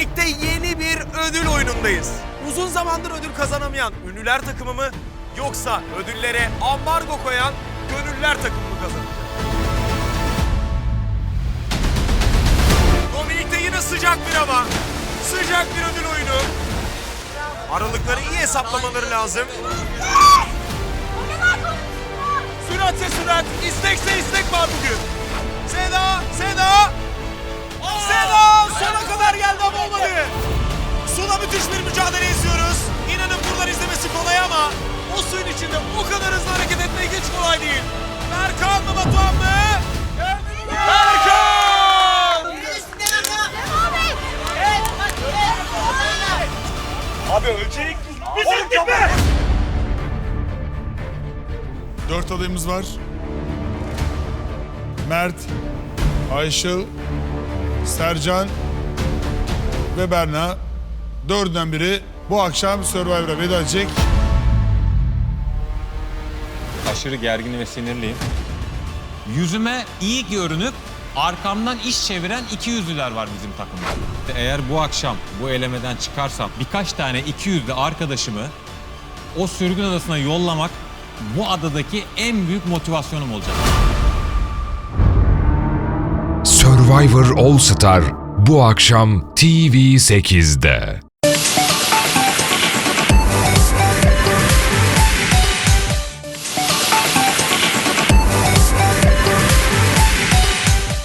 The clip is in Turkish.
Dominik'te yeni bir ödül oyunundayız. Uzun zamandır ödül kazanamayan ünlüler takımı mı yoksa ödüllere ambargo koyan gönüller takımı mı kazanacak? Dominik'te yine sıcak bir hava, sıcak bir ödül oyunu. Aralıkları iyi hesaplamaları lazım. Süratse sürat, istekse istek var bugün. Olmadı. Sula müthiş bir mücadele izliyoruz. İnanın buradan izlemesi kolay ama o suyun içinde o kadar hızlı hareket etmek hiç kolay değil. Berkan mı Batuhan mı? Berkan! Abi ölecek. Bizim! Dört adayımız var. Mert, Ayşıl, Sercan ve Berna. Dördünden biri bu akşam Survivor'a veda edecek. Aşırı gergin ve sinirliyim. Yüzüme iyi görünüp arkamdan iş çeviren iki yüzlüler var bizim takımda. Eğer bu akşam bu elemeden çıkarsam birkaç tane iki yüzlü arkadaşımı o sürgün adasına yollamak bu adadaki en büyük motivasyonum olacak. Survivor All Star bu akşam TV8'de.